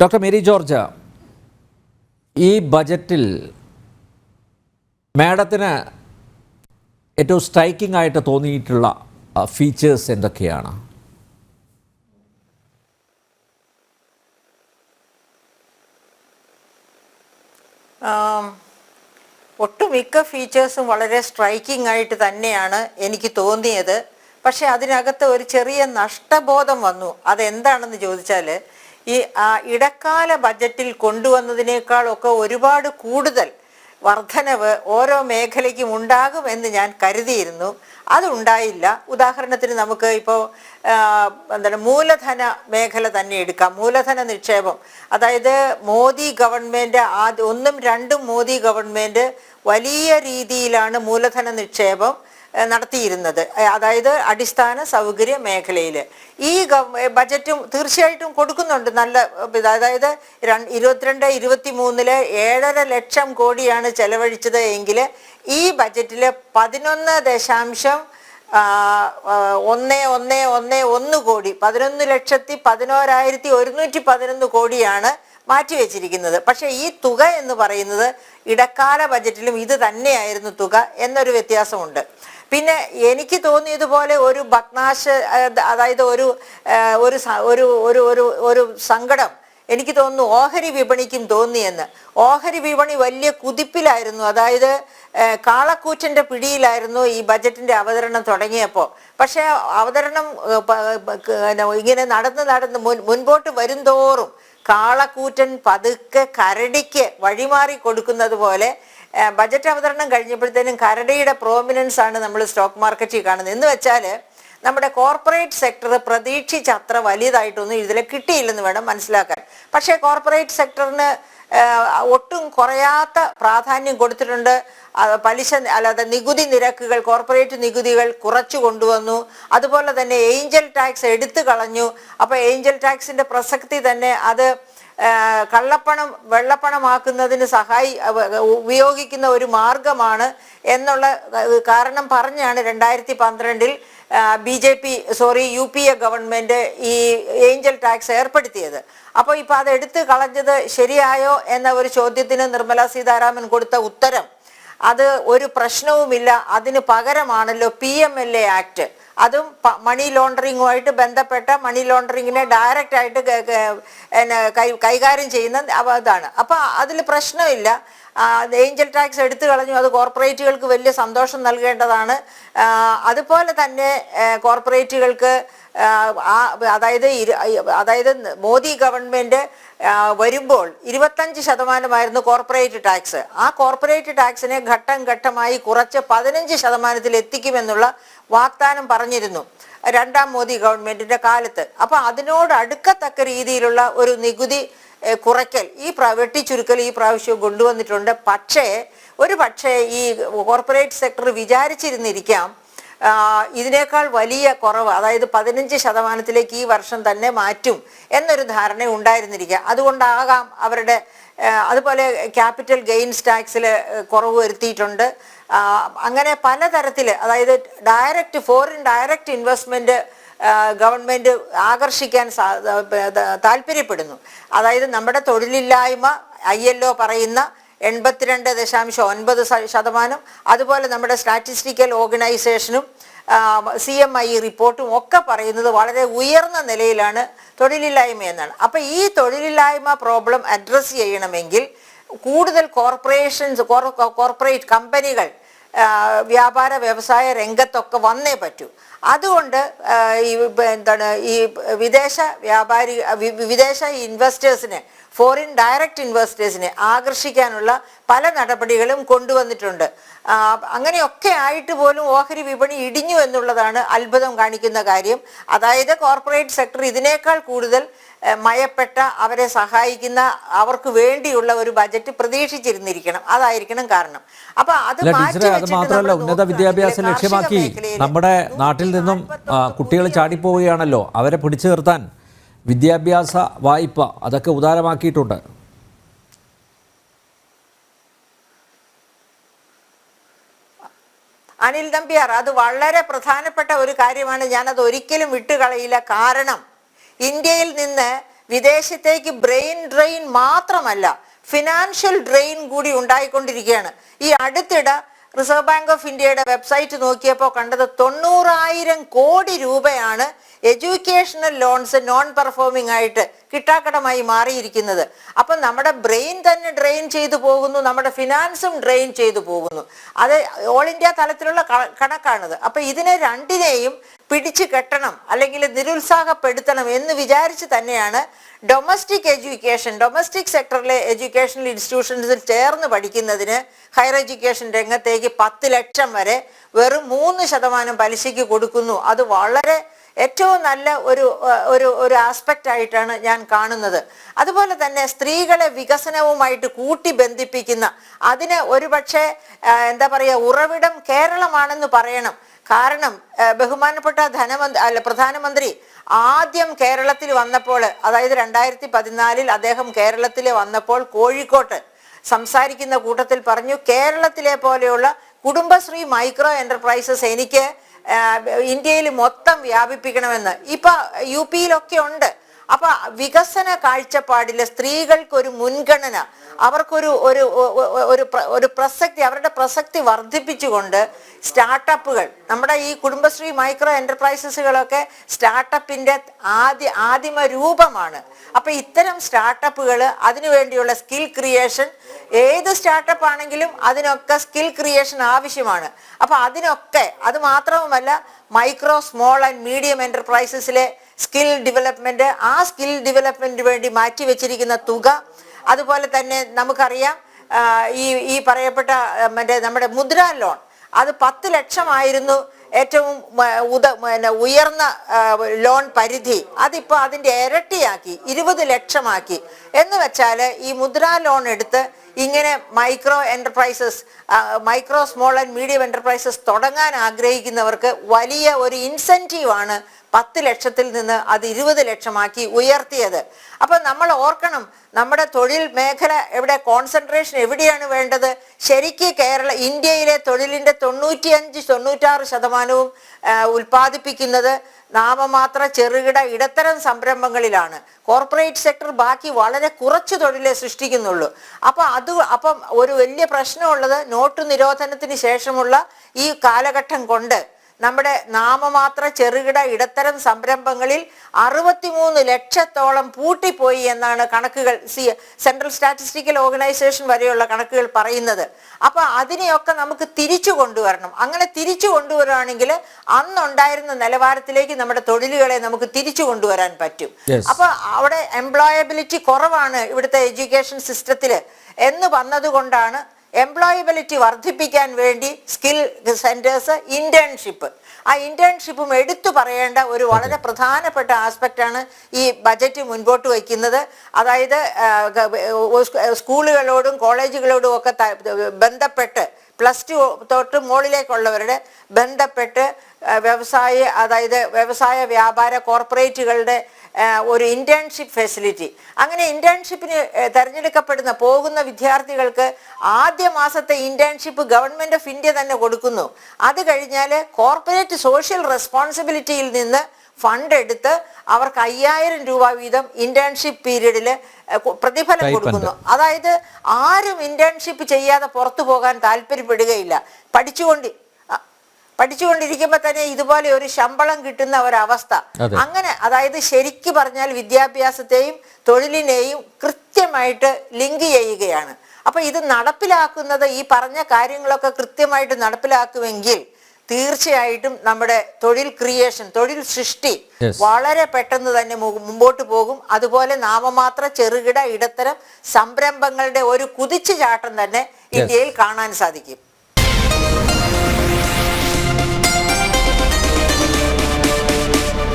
Doctor Mary George ഈ ബജറ്റിൽ മാഡത്തിന് ഏറ്റവും സ്ട്രൈക്കിംഗ് ആയിട്ട് തോന്നിയിട്ടുള്ള ഫീച്ചേഴ്സ് എന്തൊക്കെയാണ്? ഒട്ടുമിക്ക ഫീച്ചേഴ്സും വളരെ സ്ട്രൈക്കിംഗ് ആയിട്ട് തന്നെയാണ് എനിക്ക് തോന്നിയത്. പക്ഷെ അതിനകത്ത് ഒരു ചെറിയ നഷ്ടബോധം വന്നു. അതെന്താണെന്ന് ചോദിച്ചാൽ ഈ ഇടക്കാല ബജറ്റിൽ കൊണ്ടുവന്നതിനേക്കാളൊക്കെ ഒരുപാട് കൂടുതൽ വർധനവ് ഓരോ മേഖലയ്ക്കും ഉണ്ടാകുമെന്ന് ഞാൻ കരുതിയിരുന്നു. അതുണ്ടായില്ല ഉദാഹരണത്തിന് നമുക്ക് ഇപ്പോൾ എന്താണ് മൂലധന മേഖല തന്നെ എടുക്കാം. മൂലധന നിക്ഷേപം. അതായത് മോദി ഗവൺമെന്റ് ആദ്യ ഒന്നും രണ്ടും മോദി ഗവൺമെന്റ് വലിയ രീതിയിലാണ് മൂലധന നിക്ഷേപം നടത്തിയിരുന്നത്. അതായത് അടിസ്ഥാന സൗകര്യ മേഖലയിൽ ഈ ബജറ്റും തീർച്ചയായിട്ടും കൊടുക്കുന്നുണ്ട് നല്ല അതായത് ഇരുപത്തിരണ്ട് ഇരുപത്തി മൂന്നിൽ ഏഴര ലക്ഷം കോടിയാണ് ചെലവഴിച്ചത് എങ്കിൽ ഈ ബജറ്റിൽ പതിനൊന്ന് ദശാംശം ഒന്ന് ഒന്ന് ഒന്ന് ഒന്ന് കോടി പതിനൊന്ന് ലക്ഷത്തി പതിനോരായിരത്തി ഒരുന്നൂറ്റി പതിനൊന്ന് കോടിയാണ് മാറ്റിവെച്ചിരിക്കുന്നത്. പക്ഷേ ഈ തുക എന്ന് പറയുന്നത് ഇടക്കാല ബജറ്റിലും ഇത് തന്നെയായിരുന്നു തുക എന്നൊരു വ്യത്യാസമുണ്ട്. പിന്നെ എനിക്ക് തോന്നിയതുപോലെ ഒരു ഭഗ്നാശ അതായത് ഒരു ഒരു ഒരു ഒരു ഒരു സങ്കടം എനിക്ക് തോന്നുന്നു ഓഹരി വിപണിക്കും തോന്നിയെന്ന്. ഓഹരി വിപണി വലിയ കുതിപ്പിലായിരുന്നു. അതായത് കാളക്കൂറ്റന്റെ പിടിയിലായിരുന്നു ഈ ബജറ്റിന്റെ അവതരണം തുടങ്ങിയപ്പോൾ. പക്ഷേ അവതരണം ഇങ്ങനെ നടന്ന് നടന്ന് മുൻ മുൻപോട്ട് വരുംതോറും കാളക്കൂറ്റൻ പതുക്കെ കരടിക്ക് വഴിമാറി കൊടുക്കുന്നത് പോലെ ബജറ്റ് അവതരണം കഴിഞ്ഞപ്പോഴത്തേനും കരടിയുടെ പ്രോമിനൻസ് ആണ് നമ്മൾ സ്റ്റോക്ക് മാർക്കറ്റിൽ കാണുന്നത്. എന്ന് വെച്ചാൽ നമ്മുടെ കോർപ്പറേറ്റ് സെക്ടർ പ്രതീക്ഷിച്ച അത്ര വലിയതായിട്ടൊന്നും ഇതിൽ കിട്ടിയില്ലെന്ന് വേണം മനസ്സിലാക്കാൻ. പക്ഷേ കോർപ്പറേറ്റ് സെക്ടറിന് ഒട്ടും കുറയാത്ത പ്രാധാന്യം കൊടുത്തിട്ടുണ്ട്. പലിശ അല്ലാതെ നികുതി നിരക്കുകൾ കോർപ്പറേറ്റ് നികുതികൾ കുറച്ചു കൊണ്ടുവന്നു. അതുപോലെ തന്നെ ഏഞ്ചൽ ടാക്സ് എടുത്തു കളഞ്ഞു. അപ്പോൾ ഏഞ്ചൽ ടാക്സിന്റെ പ്രസക്തി തന്നെ അത് കള്ളപ്പണം വെള്ളപ്പണമാക്കുന്നതിന് സഹായി ഉപയോഗിക്കുന്ന ഒരു മാർഗമാണ് എന്നുള്ള കാരണം പറഞ്ഞാണ് രണ്ടായിരത്തി പന്ത്രണ്ടിൽ B J P sorry U P A government ഈ ഏഞ്ചൽ ടാക്സ് ഏർപ്പെടുത്തിയത്. അപ്പോൾ ഇപ്പോൾ അത് എടുത്തു കളഞ്ഞത് ശരിയായോ എന്ന ഒരു ചോദ്യത്തിന് നിർമ്മല സീതാരാമൻ കൊടുത്ത ഉത്തരം അത് ഒരു പ്രശ്നവുമില്ല അതിന് പകരമാണല്ലോ P M L A act. അതും മണി ലോണ്ടറിങ്ങുമായിട്ട് ബന്ധപ്പെട്ട മണി ലോണ്ടറിങ്ങിനെ ഡയറക്റ്റ് ആയിട്ട് കൈകാര്യം ചെയ്യുന്ന അതാണ്. അപ്പൊ അതിൽ പ്രശ്നമില്ല. ഏഞ്ചൽ ടാക്സ് എടുത്തു കളഞ്ഞു. അത് കോർപ്പറേറ്റുകൾക്ക് വലിയ സന്തോഷം നൽകേണ്ടതാണ്. അതുപോലെ തന്നെ കോർപ്പറേറ്റുകൾക്ക് അതായത് അതായത് മോദി ഗവൺമെന്റ് ആ, വരുമ്പോൾ ഇരുപത്തഞ്ച് ശതമാനമായിരുന്നു കോർപ്പറേറ്റ് ടാക്സ്. ആ കോർപ്പറേറ്റ് ടാക്സിനെ ഘട്ടം ഘട്ടമായി കുറച്ച് പതിനഞ്ച് ശതമാനത്തിൽ എത്തിക്കുമെന്നുള്ള വാഗ്ദാനം പറഞ്ഞിരുന്നു രണ്ടാം മോദി ഗവൺമെന്റിന്റെ കാലത്ത്. അപ്പൊ അതിനോട് അടുക്കത്തക്ക രീതിയിലുള്ള ഒരു നികുതി കുറയ്ക്കൽ. ഈ പ്ര- വെട്ടിച്ചുരുക്കൽ ഈ പ്രാവശ്യം കൊണ്ടുവന്നിട്ടുണ്ട്. പക്ഷേ ഒരു പക്ഷേ ഈ കോർപ്പറേറ്റ് സെക്ടർ വിചാരിച്ചിരുന്നിരിക്കാം ഇതിനേക്കാൾ വലിയ കുറവ് അതായത് പതിനഞ്ച് ശതമാനത്തിലേക്ക് ഈ വർഷം തന്നെ മാറ്റും എന്നൊരു ധാരണ ഉണ്ടായിരുന്നിരിക്കുക അതുകൊണ്ടാകാം അവരുടെ അതുപോലെ ക്യാപിറ്റൽ ഗെയിൻസ് ടാക്സിൽ കുറവ് വരുത്തിയിട്ടുണ്ട്. അങ്ങനെ പലതരത്തിൽ അതായത് direct foreign direct investment government ആകർഷിക്കാൻ താല്പര്യപ്പെടുന്നു. അതായത് നമ്മുടെ തൊഴിലില്ലായ്മ ഐ എൽ ഒ പറയുന്ന എൺപത്തിരണ്ട് ദശാംശം ഒൻപത് ശതമാനം അതുപോലെ നമ്മുടെ സ്റ്റാറ്റിസ്റ്റിക്കൽ ഓർഗനൈസേഷനും സി എം ഐ റിപ്പോർട്ടും ഒക്കെ പറയുന്നത് വളരെ ഉയർന്ന നിലയിലാണ് തൊഴിലില്ലായ്മ എന്നാണ്. അപ്പം ഈ തൊഴിലില്ലായ്മ പ്രോബ്ലം അഡ്രസ്സ് ചെയ്യണമെങ്കിൽ കൂടുതൽ കോർപ്പറേഷൻസ് കോർപ്പറേറ്റ് കമ്പനികൾ വ്യാപാര വ്യവസായ രംഗത്തൊക്കെ വന്നേ പറ്റൂ. അതുകൊണ്ട് ഈ എന്താണ് ഈ വിദേശ വ്യാപാരി വിദേശ ഇൻവെസ്റ്റേഴ്സിനെ ഫോറിൻ ഡയറക്റ്റ് ഇൻവെസ്റ്റേഴ്സിനെ ആകർഷിക്കാനുള്ള പല നടപടികളും കൊണ്ടുവന്നിട്ടുണ്ട്. അങ്ങനെയൊക്കെ ആയിട്ട് പോലും ഓഹരി വിപണി ഇടിഞ്ഞു എന്നുള്ളതാണ് അത്ഭുതം കാണിക്കുന്ന കാര്യം. അതായത് കോർപ്പറേറ്റ് സെക്ടർ ഇതിനേക്കാൾ കൂടുതൽ മയപ്പെട്ട അവരെ സഹായിക്കുന്ന അവർക്ക് വേണ്ടിയുള്ള ഒരു ബജറ്റ് പ്രതീക്ഷിച്ചിരുന്നിരിക്കണം. അതായിരിക്കണം കാരണം. അപ്പൊ അത് അത് മാത്രമല്ല ഉന്നത വിദ്യാഭ്യാസം ലക്ഷ്യമാക്കി നമ്മുടെ നാട്ടിൽ നിന്നും കുട്ടികൾ ചാടിപ്പോവുകയാണല്ലോ. അവരെ പിടിച്ചു നിർത്താൻ വിദ്യാഭ്യാസ വായ്പ അതൊക്കെ ഉദാരമാക്കിയിട്ടുണ്ട്. അനിൽ നമ്പ്യാർ അത് വളരെ പ്രധാനപ്പെട്ട ഒരു കാര്യമാണ്. ഞാനത് ഒരിക്കലും വിട്ടുകളയില്ല. കാരണം ഇന്ത്യയിൽ നിന്ന് വിദേശത്തേക്ക് ബ്രെയിൻ ഡ്രെയിൻ മാത്രമല്ല ഫിനാൻഷ്യൽ ഡ്രെയിൻ കൂടി ഉണ്ടായിക്കൊണ്ടിരിക്കുകയാണ്. ഈ അടുത്തിടെ റിസർവ് ബാങ്ക് ഓഫ് ഇന്ത്യയുടെ വെബ്സൈറ്റ് നോക്കിയപ്പോൾ കണ്ടത് തൊണ്ണൂറായിരം കോടി രൂപയാണ് എഡ്യൂക്കേഷണൽ ലോൺസ് നോൺ പെർഫോമിംഗ് ആയിട്ട് കിട്ടാക്കടമായി മാറിയിരിക്കുന്നത്. അപ്പം നമ്മുടെ ബ്രെയിൻ തന്നെ ഡ്രെയിൻ ചെയ്തു പോകുന്നു നമ്മുടെ ഫിനാൻസും ഡ്രെയിൻ ചെയ്തു പോകുന്നു. അത് ഓൾ ഇന്ത്യ തലത്തിലുള്ള കണക്കാണത്. അപ്പം ഇതിനെ രണ്ടിനെയും പിടിച്ചു കെട്ടണം അല്ലെങ്കിൽ നിരുത്സാഹപ്പെടുത്തണം എന്ന് വിചാരിച്ച് തന്നെയാണ് ഡൊമസ്റ്റിക് എഡ്യൂക്കേഷൻ ഡൊമസ്റ്റിക് സെക്ടറിലെ എഡ്യൂക്കേഷണൽ ഇൻസ്റ്റിറ്റ്യൂഷൻസിൽ ചേർന്ന് പഠിക്കുന്നതിന് ഹയർ എഡ്യൂക്കേഷൻ രംഗത്തേക്ക് പത്ത് ലക്ഷം വരെ വെറും മൂന്ന് ശതമാനം പലിശയ്ക്ക് കൊടുക്കുന്നു. അത് വളരെ ഏറ്റവും നല്ല ഒരു ഒരു ഒരു ആസ്പെക്റ്റ് ആയിട്ടാണ് ഞാൻ കാണുന്നത്. അതുപോലെ തന്നെ സ്ത്രീകളെ വികസനവുമായിട്ട് കൂട്ടി ബന്ധിപ്പിക്കുന്ന അതിന് ഒരുപക്ഷെ എന്താ പറയുക ഉറവിടം കേരളമാണെന്ന് പറയണം. കാരണം ബഹുമാനപ്പെട്ട ധനമന്ത്രി അല്ല പ്രധാനമന്ത്രി ആദ്യം കേരളത്തിൽ വന്നപ്പോൾ അതായത് രണ്ടായിരത്തി പതിനാലിൽ അദ്ദേഹം കേരളത്തിൽ വന്നപ്പോൾ കോഴിക്കോട്ട് സംസാരിക്കുന്ന കൂട്ടത്തിൽ പറഞ്ഞു കേരളത്തിലെ പോലെയുള്ള കുടുംബശ്രീ മൈക്രോ എന്റർപ്രൈസസ് എനിക്ക് ഇന്ത്യയിൽ മൊത്തം വ്യാപിപ്പിക്കണമെന്ന്. ഇപ്പൊ യു പിയിലൊക്കെ ഉണ്ട്. അപ്പൊ വികസന കാഴ്ചപ്പാടിൽ സ്ത്രീകൾക്ക് ഒരു മുൻഗണന അവർക്കൊരു ഒരു ഒരു ഒരു പ്രസക്തി അവരുടെ പ്രസക്തി വർദ്ധിപ്പിച്ചുകൊണ്ട് സ്റ്റാർട്ടപ്പുകൾ നമ്മുടെ ഈ കുടുംബശ്രീ മൈക്രോ എന്റർപ്രൈസസുകളൊക്കെ സ്റ്റാർട്ടപ്പിന്റെ ആദ്യ ആദിമ രൂപമാണ്. അപ്പൊ ഇത്തരം സ്റ്റാർട്ടപ്പുകൾ അതിനുവേണ്ടിയുള്ള സ്കിൽ ക്രിയേഷൻ ഏത് സ്റ്റാർട്ടപ്പ് ആണെങ്കിലും അതിനൊക്കെ സ്കിൽ ക്രിയേഷൻ ആവശ്യമാണ്. അപ്പൊ അതിനൊക്കെ അത് മാത്രവുമല്ല മൈക്രോ സ്മോൾ ആൻഡ് മീഡിയം എന്റർപ്രൈസസിലെ സ്കിൽ ഡെവലപ്മെന്റ് ആ സ്കിൽ ഡെവലപ്മെന്റിന് വേണ്ടി മാറ്റി വെച്ചിരിക്കുന്ന തുക. അതുപോലെ തന്നെ നമുക്കറിയാം ഈ ഈ പറയപ്പെട്ട മറ്റേ നമ്മുടെ മുദ്ര ലോൺ. അത് പത്ത് ലക്ഷമായിരുന്നു ഏറ്റവും ഉദ ഉയർന്ന ലോൺ പരിധി. അതിപ്പോൾ അതിന്റെ ഇരട്ടിയാക്കി ഇരുപത് ലക്ഷമാക്കി. എന്ന് വെച്ചാൽ ഈ മുദ്രാ ലോൺ എടുത്ത് ഇങ്ങനെ micro enterprises micro small and medium enterprises തുടങ്ങാൻ ആഗ്രഹിക്കുന്നവർക്ക് വലിയ ഒരു ഇൻസെന്റീവാണ് പത്ത് ലക്ഷത്തിൽ നിന്ന് അത് ഇരുപത് ലക്ഷമാക്കി ഉയർത്തിയത്. അപ്പം നമ്മൾ ഓർക്കണം നമ്മുടെ തൊഴിൽ മേഖല എവിടെ കോൺസെൻട്രേഷൻ എവിടെയാണ് വേണ്ടത്? ശരിക്ക് കേരള ഇന്ത്യയിലെ തൊഴിലിന്റെ തൊണ്ണൂറ്റിയഞ്ച് തൊണ്ണൂറ്റാറ് ശതമാനവും ഉൽപ്പാദിപ്പിക്കുന്നത് നാമമാത്ര ചെറുകിട ഇടത്തരം സംരംഭങ്ങളിലാണ്. കോർപ്പറേറ്റ് സെക്ടർ ബാക്കി വളരെ കുറച്ച് തൊഴിലേ സൃഷ്ടിക്കുന്നുള്ളൂ. അപ്പൊ അത് അപ്പം ഒരു വലിയ പ്രശ്നമുള്ളത് നോട്ട് നിരോധനത്തിന് ശേഷമുള്ള ഈ കാലഘട്ടം കൊണ്ട് നമ്മുടെ നാമമാത്ര ചെറുകിട ഇടത്തരം സംരംഭങ്ങളിൽ അറുപത്തിമൂന്ന് ലക്ഷത്തോളം പൂട്ടിപ്പോയി എന്നാണ് കണക്കുകൾ. സി സെൻട്രൽ സ്റ്റാറ്റിസ്റ്റിക്കൽ ഓർഗനൈസേഷൻ വരെയുള്ള കണക്കുകൾ പറയുന്നത്. അപ്പൊ അതിനെയൊക്കെ നമുക്ക് തിരിച്ചു കൊണ്ടുവരണം. അങ്ങനെ തിരിച്ചു കൊണ്ടുവരുവാണെങ്കിൽ അന്നുണ്ടായിരുന്ന നിലവാരത്തിലേക്ക് നമ്മുടെ തൊഴിലുകളെ നമുക്ക് തിരിച്ചു കൊണ്ടുവരാൻ പറ്റും. അപ്പൊ അവിടെ എംപ്ലോയബിലിറ്റി കുറവാണ് ഇവിടുത്തെ എഡ്യൂക്കേഷൻ സിസ്റ്റത്തിൽ എന്ന് വന്നതുകൊണ്ടാണ് എംപ്ലോയബിലിറ്റി വർദ്ധിപ്പിക്കാൻ വേണ്ടി സ്കിൽ സെന്റേഴ്സ് ഇന്റേൺഷിപ്പ് ആ ഇന്റേൺഷിപ്പും എടുത്തു പറയേണ്ട ഒരു വളരെ പ്രധാനപ്പെട്ട ആസ്പെക്റ്റാണ് ഈ ബജറ്റ് മുൻപോട്ട് വയ്ക്കുന്നത്. അതായത് സ്കൂളുകളോടും കോളേജുകളോടും ഒക്കെ ബന്ധപ്പെട്ട് പ്ലസ് ടു തൊട്ട് മുകളിലേക്കുള്ളവരുടെ ബന്ധപ്പെട്ട് വ്യവസായ അതായത് വ്യവസായ വ്യാപാര കോർപ്പറേറ്റുകളുടെ ഒരു ഇന്റേൺഷിപ്പ് ഫെസിലിറ്റി അങ്ങനെ ഇന്റേൺഷിപ്പിന് തിരഞ്ഞെടുക്കപ്പെടുന്ന പോകുന്ന വിദ്യാർത്ഥികൾക്ക് ആദ്യ മാസത്തെ ഇന്റേൺഷിപ്പ് ഗവൺമെന്റ് ഓഫ് ഇന്ത്യ തന്നെ കൊടുക്കുന്നു. അത് കഴിഞ്ഞാൽ കോർപ്പറേറ്റ് സോഷ്യൽ റെസ്പോൺസിബിലിറ്റിയിൽ നിന്ന് ഫണ്ട് എടുത്ത് അവർക്ക് അയ്യായിരം രൂപ വീതം ഇന്റേൺഷിപ്പ് പീരീഡിൽ പ്രതിഫലം കൊടുക്കുന്നു. അതായത് ആരും ഇന്റേൺഷിപ്പ് ചെയ്യാതെ പുറത്തു പോകാൻ താല്പര്യപ്പെടുകയില്ല. പഠിച്ചുകൊണ്ട് പഠിച്ചുകൊണ്ടിരിക്കുമ്പോൾ തന്നെ ഇതുപോലെ ഒരു ശമ്പളം കിട്ടുന്ന ഒരവസ്ഥ. അങ്ങനെ അതായത് ശരിക്കു പറഞ്ഞാൽ വിദ്യാഭ്യാസത്തെയും തൊഴിലിനെയും കൃത്യമായിട്ട് ലിങ്ക് ചെയ്യുകയാണ്. അപ്പൊ ഇത് നടപ്പിലാക്കുന്നത് ഈ പറഞ്ഞ കാര്യങ്ങളൊക്കെ കൃത്യമായിട്ട് നടപ്പിലാക്കുമെങ്കിൽ തീർച്ചയായിട്ടും നമ്മുടെ തൊഴിൽ ക്രിയേഷൻ തൊഴിൽ സൃഷ്ടി വളരെ പെട്ടെന്ന് തന്നെ മുമ്പോട്ട് പോകും. അതുപോലെ നാമമാത്ര ചെറുകിട ഇടത്തരം സംരംഭങ്ങളുടെ ഒരു കുതിച്ചുചാട്ടം തന്നെ ഇന്ത്യയിൽ കാണാൻ സാധിക്കും.